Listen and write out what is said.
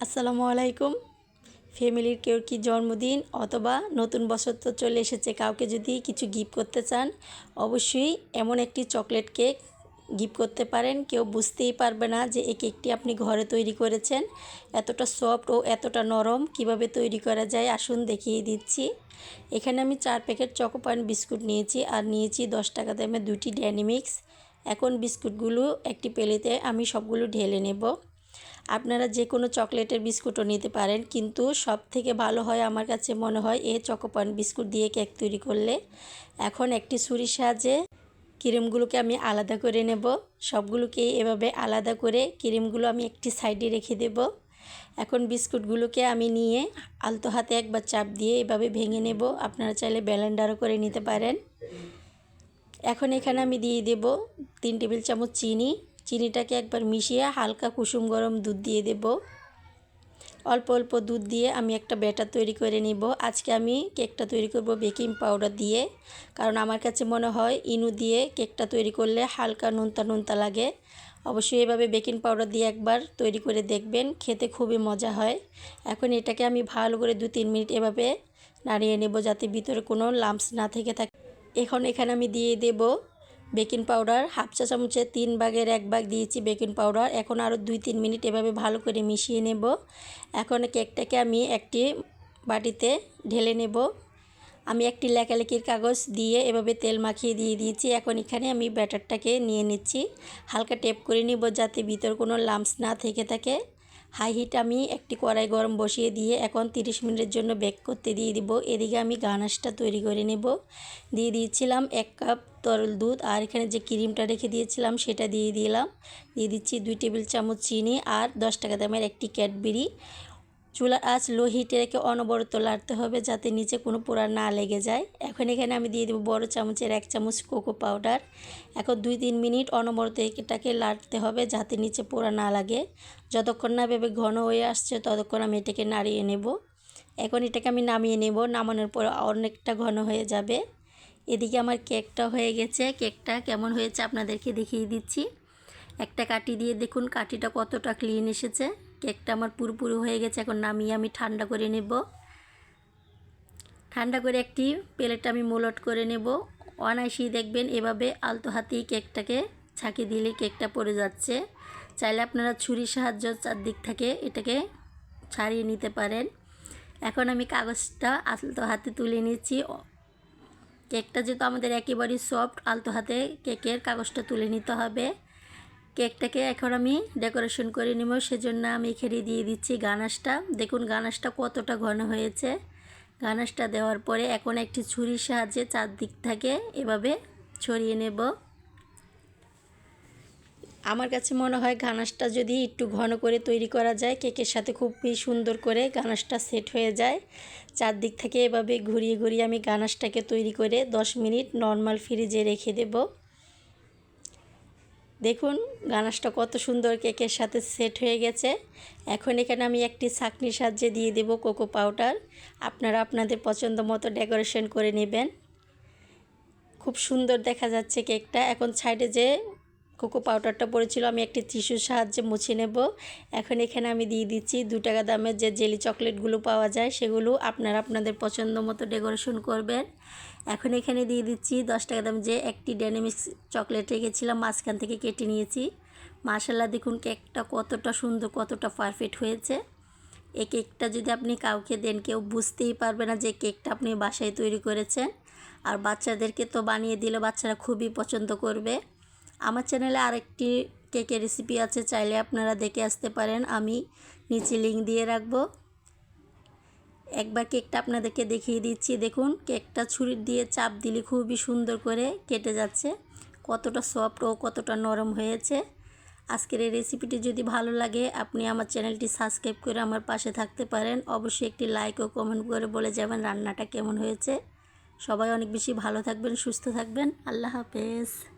আসসালামু আলাইকুম। ফ্যামিলির কেউ কি জন্মদিন অথবা নতুন বছর তো চলে এসেছে, কাউকে যদি কিছু গিফট করতে চান, অবশ্যই এমন একটি চকলেট কেক গিফট করতে পারেন। কেউ বুঝতেই পারবে না যে এই কেকটি আপনি ঘরে তৈরি করেছেন। এতটা সফট ও এতটা নরম কীভাবে তৈরি করা যায়, আসুন দেখিয়ে দিচ্ছি। এখানে আমি চার প্যাকেট চকোপান বিস্কুট নিয়েছি আর নিয়েছি দশ টাকা দামে দুটি ড্যানিমিক্স এখন বিস্কুটগুলো একটি পেলেতে আমি সবগুলো ঢেলে নেব। আপনারা যে কোনো চকলেটের বিস্কুটও নিতে পারেন, কিন্তু সব থেকে ভালো হয় আমার কাছে মনে হয় এ চকোপান বিস্কুট দিয়ে কেক তৈরি করলে। এখন একটি ছুরির সাহায্যে ক্রিমগুলোকে আমি আলাদা করে নেব। সবগুলোকে এভাবে আলাদা করে ক্রিমগুলো আমি একটি সাইডে রেখে দেব। এখন বিস্কুটগুলোকে আমি নিয়ে আলতো হাতে একবার চাপ দিয়ে এভাবে ভেঙে নেব। আপনারা চাইলে ব্যালেন্ডারও করে নিতে পারেন। এখন এখানে আমি দিয়ে দেব তিন টেবিল চামচ চিনি। চিনিটাকে একবার মিশিয়ে হালকা কুসুম গরম দুধ দিয়ে দেব। অল্প অল্প দুধ দিয়ে আমি একটা ব্যাটার তৈরি করে নিব। আজকে আমি কেকটা তৈরি করব বেকিং পাউডার দিয়ে। কারণ আমার কাছে মনে হয় ইনু দিয়ে কেকটা তৈরি করলে হালকা নুনতা নুনতা লাগে। অবশ্যই এভাবে বেকিং পাউডার দিয়ে একবার তৈরি করে দেখবেন, খেতে খুবই মজা হয়। এখন এটাকে আমি ভালো করে দু তিন মিনিট এভাবে নাড়িয়ে নেব যাতে ভিতরে কোনো লাম্পস না থেকে থাকে। এখন এখানে আমি দিয়ে দেব বেকিং পাউডার, হাফ চা চামচে তিন ভাগের এক ভাগ দিয়েছি বেকিং পাউডার। এখন আরও দুই তিন মিনিট এভাবে ভালো করে মিশিয়ে নেব। এখন কেকটাকে আমি একটি বাটিতে ঢেলে নেব। আমি একটি লেখালেখির কাগজ দিয়ে এভাবে তেল মাখিয়ে দিয়ে দিয়েছি। এখন এখানে আমি ব্যাটারটাকে নিয়ে নিচ্ছি। হালকা টেপ করে নিব যাতে ভিতর কোনো লাম্পস না থেকে থাকে। হাই হিট আমি একটি কড়াই গরম বসিয়ে দিয়ে এখন 30 মিনিটের জন্য বেক করতে দিয়ে দিব। এদিকে আমি গানাশটা তৈরি করে নেব। দিয়ে দিয়েছিলাম এক কাপ তরল দুধ আর এখানে যে ক্রিমটা রেখে দিয়েছিলাম সেটা দিয়ে দিলাম। দিয়ে দিচ্ছি দুই টেবিল চামচ চিনি আর দশ টাকা দামের একটি ক্যাডবেরি। চুলার আঁচ, লো হিটে রেখে অনবরত লাড়তে হবে যাতে নিচে কোনো পোড়া না লেগে যায়। এখন এখানে আমি দিয়ে দেবো বড় চামচের এক চামচ কোকো পাউডার এখন দুই তিন মিনিট অনবরত এটাকে লাড়তে হবে যাতে নিচে পোড়া না লাগে। যতক্ষণ না ভেবে ঘন হয়ে আসছে ততক্ষণ আমি এটাকে নাড়িয়ে নেব। এখন এটাকে আমি নামিয়ে নেব। নামানোর পর অনেকটা ঘন হয়ে যাবে। এদিকে আমার কেকটা হয়ে গেছে। কেকটা কেমন হয়েছে আপনাদেরকে দেখিয়ে দিচ্ছি। একটা কাটি দিয়ে দেখুন কাঠিটা কতটা ক্লিন এসেছে। কেকটা আমার পুরোপুরি হয়ে গেছে, এখন নামিয়ে আমি ঠান্ডা করে নেব। ঠান্ডা করে একটি প্লেট আমি মোলট করে নেব। অনায়াসি দেখবেন এভাবে আলতো হাতেই কেকটাকে ছাঁকি দিলে কেকটা পড়ে যাচ্ছে। চাইলে আপনারা ছুরির সাহায্য চারদিক থেকে এটাকে ছাড়িয়ে নিতে পারেন। এখন আমি কাগজটা আলতো হাতে তুলে নিচ্ছি। কেকটা যেহেতু আমাদের একেবারেই সফট, আলতো হাতে কেকের কাগজটা তুলে নিতে হবে। কেকটাকে এখন আমি ডেকোরেশন করে নেব, সেজন্য আমি এখানে দিয়ে দিচ্ছি গানাশটা। দেখুন, গানাশটা কতটা ঘন হয়েছে। গানাশটা দেওয়ার পরে এখন একটি ছুরির সাহায্যে চারদিক থেকে এভাবে ছড়িয়ে নেব। আমার কাছে মনে হয় গানাশটা যদি একটু ঘন করে তৈরি করা যায়, কেকের সাথে খুবই সুন্দর করে গানাশটা সেট হয়ে যায়। চারদিক থেকে এভাবে ঘুরিয়ে ঘুরিয়ে আমি গানাশটাকে তৈরি করে 10 মিনিট নর্মাল ফ্রিজে রেখে দেবো। দেখুন, গানাশটা কত সুন্দর কেকের সাথে সেট হয়ে গেছে। এখন এখানে আমি একটি ছাকনির সাহায্যে দিয়ে দেব কোকো পাউডার। আপনারা আপনাদের পছন্দ মতো ডেকোরেশন করে নেবেন। খুব সুন্দর দেখা যাচ্ছে কেকটা। এখন সাইডে যে কোকো পাউডারটা পড়েছিল, আমি একটি টিস্যুর সাহায্যে মুছে নেব। এখন এখানে আমি দিয়ে দিচ্ছি দু টাকা দামের যে জেলি চকলেটগুলো পাওয়া যায়, সেগুলো আপনারা আপনাদের পছন্দ মতো ডেকোরেশন করবেন। এখন এখানে দিয়ে দিচ্ছি দশ টাকা দাম যে একটি ড্যানামিক্স চকলেট রেখেছিলাম, মাঝখান থেকে কেটে নিয়েছি। মাসাল্লাহ দেখুন কেকটা কতটা সুন্দর, কতটা পারফেক্ট হয়েছে। এই কেকটা যদি আপনি কাউকে দেন, কেউ বুঝতেই পারবে না যে কেকটা আপনি বাসায় তৈরি করেছেন। আর বাচ্চাদেরকে তো বানিয়ে দিলে বাচ্চারা খুবই পছন্দ করবে। আমার চ্যানেলে আরেকটি কেকের রেসিপি আছে, চাইলে আপনারা দেখে আসতে পারেন। আমি নিচে লিঙ্ক দিয়ে রাখব। একবার কেকটা আপনাদেরকে দেখিয়ে দিচ্ছি। দেখুন, কেকটা ছুরি দিয়ে চাপ দিলে খুবই সুন্দর করে কেটে যাচ্ছে। কতটা সফট ও কতটা নরম হয়েছে। আজকের এই রেসিপিটি যদি ভালো লাগে, আপনি আমার চ্যানেলটি সাবস্ক্রাইব করে আমার পাশে থাকতে পারেন। অবশ্যই একটি লাইক ও কমেন্ট করে বলে যাবেন রান্নাটা কেমন হয়েছে। সবাই অনেক বেশি ভালো থাকবেন, সুস্থ থাকবেন। আল্লাহ হাফেজ।